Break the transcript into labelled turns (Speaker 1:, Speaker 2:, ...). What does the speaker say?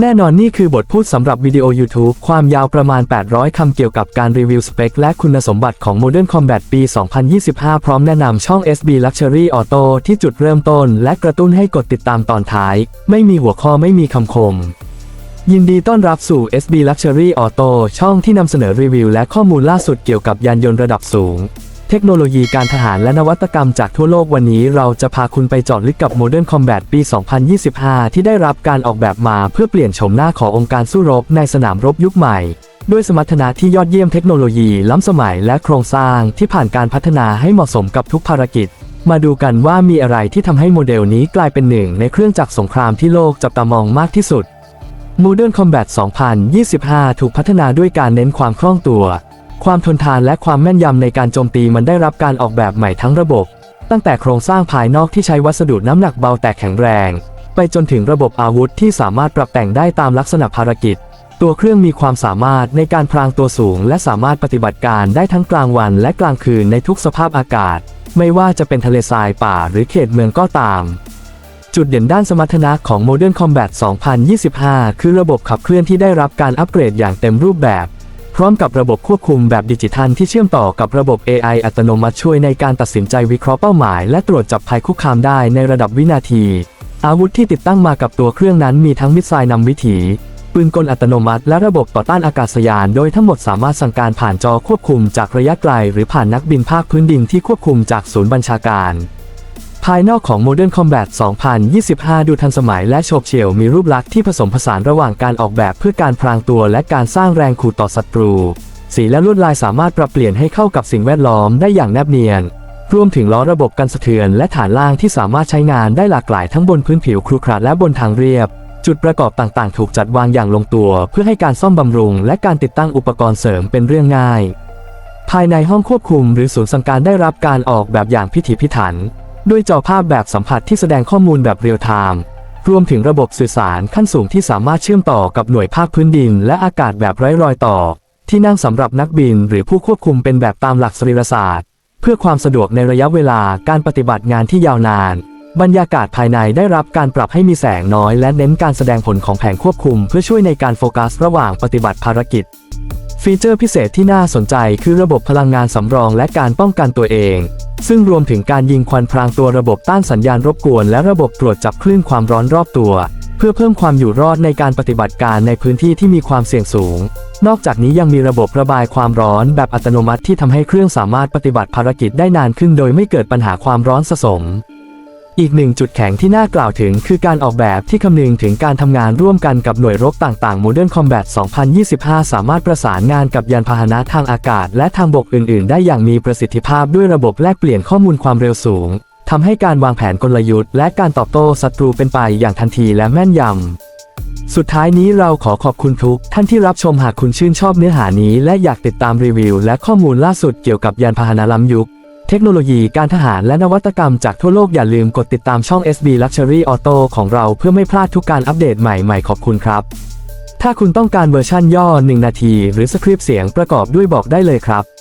Speaker 1: แน่นอนนี่คือบทพูดสำหรับวิดีโอ YouTube ความยาวประมาณ 800 คำเกี่ยวกับการรีวิวสเปค และคุณสมบัติของ Modern Combat ปี 2025 พร้อมแนะนำช่อง SB Luxury Auto ที่จุดเริ่มต้น และกระตุ้นให้กดติดตามตอนท้าย ไม่มีหัวข้อไม่มีคำคม ยินดีต้อนรับสู่ SB Luxury Auto ช่องที่นำเสนอรีวิวและข้อมูลล่าสุดเกี่ยวกับยานยนต์ระดับสูง เทคโนโลยีการทหารและนวัตกรรมจากทั่วโลกวันนี้เราจะพาคุณไปจอดลึกกับ Modern Combat ปี 2025 ที่ได้รับการออกแบบมาเพื่อเปลี่ยนโฉมหน้าขององค์การสู้รบในสนามรบยุคใหม่ ด้วยสมรรถนะที่ยอดเยี่ยมเทคโนโลยีล้ำสมัยและโครงสร้างที่ผ่านการพัฒนาให้เหมาะสมกับทุกภารกิจ มาดูกันว่ามีอะไรที่ทำให้โมเดลนี้กลายเป็นหนึ่งในเครื่องจักรสงครามที่โลกจับตามองมากที่สุด Modern Combat 2025 ถูกพัฒนาด้วยการเน้นความคล่องตัว ความทนทานและความแม่นยำในการโจมตีมันได้รับการออกแบบใหม่ทั้งระบบ ตั้งแต่โครงสร้างภายนอกที่ใช้วัสดุน้ำหนักเบาแต่แข็งแรง ไปจนถึงระบบอาวุธที่สามารถปรับแต่งได้ตามลักษณะภารกิจ ตัวเครื่องมีความสามารถในการพรางตัวสูง และสามารถปฏิบัติการได้ทั้งกลางวันและกลางคืนในทุกสภาพอากาศ ไม่ว่าจะเป็นทะเลทรายป่าหรือเขตเมืองก็ตามจุดเด่นด้านสมรรถนะของ Modern Combat 2025 คือระบบขับเคลื่อนที่ได้รับการอัปเกรดอย่างเต็มรูปแบบ พร้อมกับระบบควบคุมแบบดิจิทัลที่เชื่อมต่อกับระบบ AI อัตโนมัติช่วยในการตัดสินใจวิเคราะห์เป้าหมาย และตรวจจับภัยคุกคามได้ในระดับวินาที อาวุธที่ติดตั้งมากับตัวเครื่องนั้นมีทั้งมิสไซล์นำวิถี ปืนกลอัตโนมัติ และระบบต่อต้านอากาศยาน โดยทั้งหมดสามารถสั่งการผ่านจอควบคุมจากระยะไกล หรือผ่านนักบินภาคพื้นดินที่ควบคุมจากศูนย์บัญชาการ ภายนอกของ Modern Combat 2025 ดูทันสมัยและโฉบเฉี่ยวมีรูปลักษณ์ที่ผสมผสานระหว่างการออกแบบเพื่อการพรางตัวและการสร้างแรงขู่ต่อศัตรู สีและลวดลายสามารถปรับเปลี่ยนให้เข้ากับสิ่งแวดล้อมได้อย่างแนบเนียน รวมถึงล้อระบบกันสะเทือนและฐานล่างที่สามารถใช้งานได้หลากหลายทั้งบนพื้นผิวครุขระและบนทางเรียบ จุดประกอบต่างๆ ถูกจัดวางอย่างลงตัว เพื่อให้การซ่อมบำรุง และการติดตั้งอุปกรณ์เสริมเป็นเรื่องง่าย ภายในห้องควบคุม หรือศูนย์สั่งการได้รับการออกแบบอย่างพิถีพิถัน ด้วยจอภาพแบบสัมผัสที่แสดงข้อมูลแบบเรียลไทม์รวมถึงระบบสื่อสารขั้นสูงที่สามารถเชื่อมต่อกับหน่วยภาคพื้นดิน และอากาศแบบไร้รอยต่อ ที่นั่งสำหรับนักบินหรือผู้ควบคุมเป็นแบบตามหลักสรีรศาสตร์ เพื่อความสะดวกในระยะเวลาการปฏิบัติงานที่ยาวนาน บรรยากาศภายในได้รับการปรับให้มีแสงน้อย และเน้นการแสดงผลของแผงควบคุม เพื่อช่วยในการโฟกัสระหว่างปฏิบัติภารกิจ ฟีเจอร์พิเศษที่น่าสนใจคือระบบพลังงานสำรองและการป้องกันตัวเอง ซึ่งรวมถึงการยิงควันพรางตัวระบบต้านสัญญาณรบกวน และระบบตรวจจับคลื่นความร้อนรอบตัว เพื่อเพิ่มความอยู่รอดในการปฏิบัติการในพื้นที่ที่มีความเสี่ยงสูง นอกจากนี้ยังมีระบบระบายความร้อนแบบอัตโนมัติที่ทำให้เครื่องสามารถปฏิบัติภารกิจได้นานขึ้น โดยไม่เกิดปัญหาความร้อนสะสม อีกหนึ่งจุดแข็งที่น่ากล่าวถึงคือการออกแบบที่คำนึงถึงการทำงานร่วมกันกับหน่วยรบต่างๆ Modern Combat 2025 สามารถประสานงานกับยานพาหนะทางอากาศ และทางบกอื่น ๆ ได้อย่างมีประสิทธิภาพด้วยระบบแลกเปลี่ยนข้อมูลความเร็วสูงทำให้การวางแผนกลยุทธ์และการตอบโต้ศัตรูเป็นไปอย่างทันทีและแม่นยำ สุดท้ายนี้เราขอขอบคุณทุกท่านที่รับชมหากคุณชื่นชอบเนื้อหานี้ และอยากติดตามรีวิว และข้อมูลล่าสุดเกี่ยวกับยานพาหนะล้ำยุค เทคโนโลยีการทหารและนวัตกรรมจากทั่วโลกอย่าลืมกดติดตามช่อง SB Luxury Auto ของเราเพื่อไม่พลาดทุกการอัปเดตใหม่ๆขอบคุณครับ ถ้าคุณต้องการเวอร์ชั่นย่อ 1 นาที หรือสคริปต์เสียงประกอบด้วยบอกได้เลยครับ